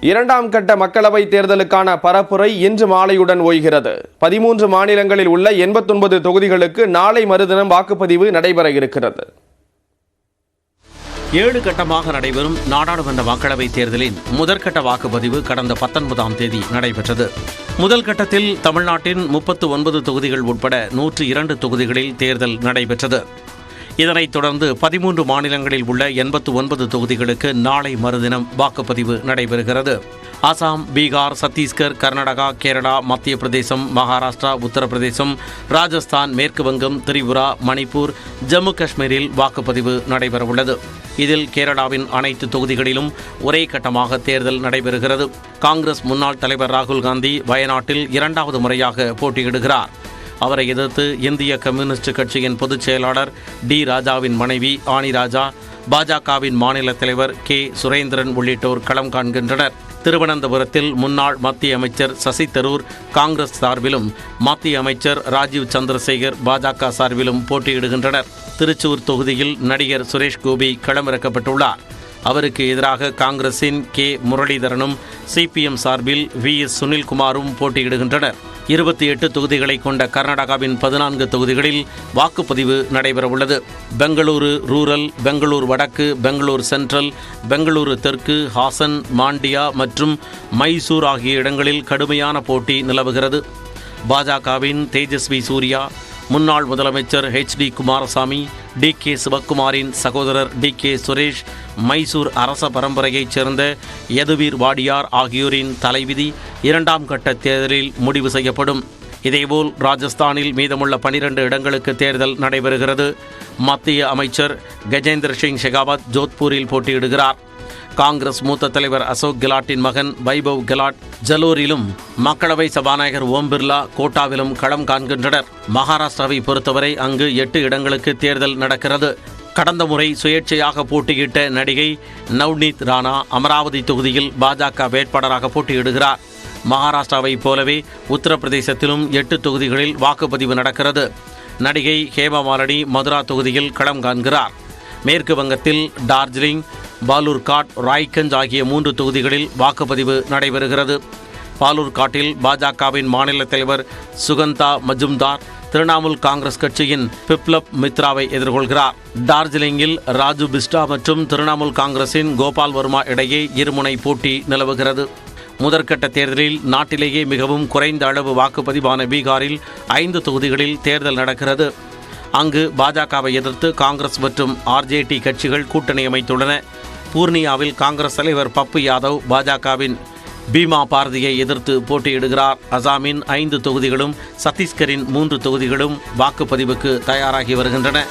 இரண்டாம் கட்ட மக்களவை தேர்தலுக்கான பரப்புரை இன்று மாலையுடன் ஓய்கிறது. பதிமூன்று மாநிலங்களில் உள்ள எண்பத்தொன்பது தொகுதிகளுக்கு நாளை மறுதினம் வாக்குப்பதிவு நடைபெற இருக்கிறது. ஏழு கட்டமாக நடைபெறும் நாடாளுமன்ற மக்களவைத் தேர்தலின் முதற்கட்ட வாக்குப்பதிவு கடந்த பத்தொன்பதாம் தேதி நடைபெற்றது. முதல் கட்டத்தில் தமிழ்நாட்டின் முப்பத்து ஒன்பது தொகுதிகள் உட்பட நூற்று இரண்டு தொகுதிகளில் தேர்தல் நடைபெற்றது. இதனைத் தொடர்ந்து பதிமூன்று மாநிலங்களில் உள்ள எண்பத்து ஒன்பது தொகுதிகளுக்கு நாளை மறுதினம் வாக்குப்பதிவு நடைபெறுகிறது. அசாம் பீகார் சத்தீஸ்கர் கர்நாடகா கேரளா மத்திய பிரதேசம் மகாராஷ்டிரா உத்தரப்பிரதேசம் ராஜஸ்தான் மேற்கு வங்கம் திரிபுரா மணிப்பூர் ஜம்மு காஷ்மீரில் வாக்குப்பதிவு நடைபெறவுள்ளது. இதில் கேரளாவின் அனைத்து தொகுதிகளிலும் ஒரே கட்டமாக தேர்தல் நடைபெறுகிறது. காங்கிரஸ் முன்னாள் தலைவர் ராகுல் காந்தி வயநாட்டில் இரண்டாவது முறையாக போட்டியிடுகிறார். அவரை எதிர்த்து இந்திய கம்யூனிஸ்ட் கட்சியின் பொதுச் செயலாளர் டி ராஜாவின் மனைவி ஆனி ராஜா பாஜகவின் மாநில தலைவர் கே சுரேந்திரன் உள்ளிட்டோர் களம் காண்கின்றனர். திருவனந்தபுரத்தில் முன்னாள் மத்திய அமைச்சர் சசி தரூர் காங்கிரஸ் சார்பிலும் மத்திய அமைச்சர் ராஜீவ் சந்திரசேகர் பாஜக சார்பிலும் போட்டியிடுகின்றனர். திருச்சூர் தொகுதியில் நடிகர் சுரேஷ் கோபி களமிறக்கப்பட்டுள்ளார். அவருக்கு எதிராக காங்கிரசின் கே முரளிதரனும் சிபிஎம் சார்பில் வி எஸ் சுனில்குமாரும் போட்டியிடுகின்றனர். இருபத்தி எட்டு தொகுதிகளை கொண்ட கர்நாடகாவின் பதினான்கு தொகுதிகளில் வாக்குப்பதிவு நடைபெறவுள்ளது. பெங்களூரு ரூரல் பெங்களூர் வடக்கு பெங்களூர் சென்ட்ரல் பெங்களூரு தெற்கு ஹாசன் மாண்டியா மற்றும் மைசூர் ஆகிய இடங்களில் கடுமையான போட்டி நிலவுகிறது. பாஜகவின் தேஜஸ்வி சூர்யா முன்னாள் முதலமைச்சர் H D Kumaraswamy D K சிவக்குமாரின் சகோதரர் டி கே சுரேஷ் மைசூர் அரச பரம்பரையைச் சேர்ந்த யதுவீர் வாடியார் ஆகியோரின் தலைவிதி இரண்டாம் கட்ட தேர்தலில் முடிவு செய்யப்படும். இதேபோல் ராஜஸ்தானில் மீதமுள்ள பனிரெண்டு இடங்களுக்கு தேர்தல் நடைபெறுகிறது. மத்திய அமைச்சர் கஜேந்திர சிங் ஷெகாவத் ஜோத்பூரில் போட்டியிடுகிறார். காங்கிரஸ் மூத்த தலைவர் அசோக் கெலாட்டின் மகன் வைபவ் கெலாட் ஜலூரிலும் மக்களவை சபாநாயகர் ஓம் பிர்லா கோட்டாவிலும் களம் காண்கின்றனர். மகாராஷ்டிராவை பொறுத்தவரை அங்கு எட்டு இடங்களுக்கு தேர்தல் நடக்கிறது. கடந்த முறை சுயேட்சையாக போட்டியிட்ட நடிகை நவ்னீத் ராணா அமராவதி தொகுதியில் பாஜக வேட்பாளராக போட்டியிடுகிறார். மகாராஷ்டிராவைப் போலவே உத்தரப்பிரதேசத்திலும் எட்டு தொகுதிகளில் வாக்குப்பதிவு நடக்கிறது. நடிகை ஹேமமாலினி மதுரா தொகுதியில் களம் காண்கிறார். மேற்கு வங்கத்தில் டார்ஜிலிங் பாலூர்காட் ராய்கஞ்ச் ஆகிய மூன்று தொகுதிகளில் வாக்குப்பதிவு நடைபெறுகிறது. பாலூர்காட்டில் பாஜகவின் மாநில தலைவர் சுகந்தா மஜும்தார் திரிணாமுல் காங்கிரஸ் கட்சியின் பிப்லப் மித்ராவை எதிர்கொள்கிறார். டார்ஜிலிங்கில் ராஜு பிஸ்டா மற்றும் திரிணாமுல் காங்கிரசின் கோபால் வர்மா இடையே இருமுனை போட்டி நிலவுகிறது. முதற்கட்ட தேர்தலில் நாட்டிலேயே மிகவும் குறைந்த அளவு வாக்குப்பதிவான பீகாரில் ஐந்து தொகுதிகளில் தேர்தல் நடக்கிறது. அங்கு பாஜகவை எதிர்த்து காங்கிரஸ் மற்றும் ஆர்ஜேடி கட்சிகள் கூட்டணி அமைத்துள்ளன. பூர்ணியாவில் காங்கிரஸ் தலைவர் பப்பு யாதவ் பாஜகவின் பீமா பாரதியை எதிர்த்து போட்டியிடுகிறார். அசாமின் ஐந்து தொகுதிகளும் சத்தீஸ்கரின் மூன்று தொகுதிகளும் வாக்குப்பதிவுக்கு தயாராகி வருகின்றன.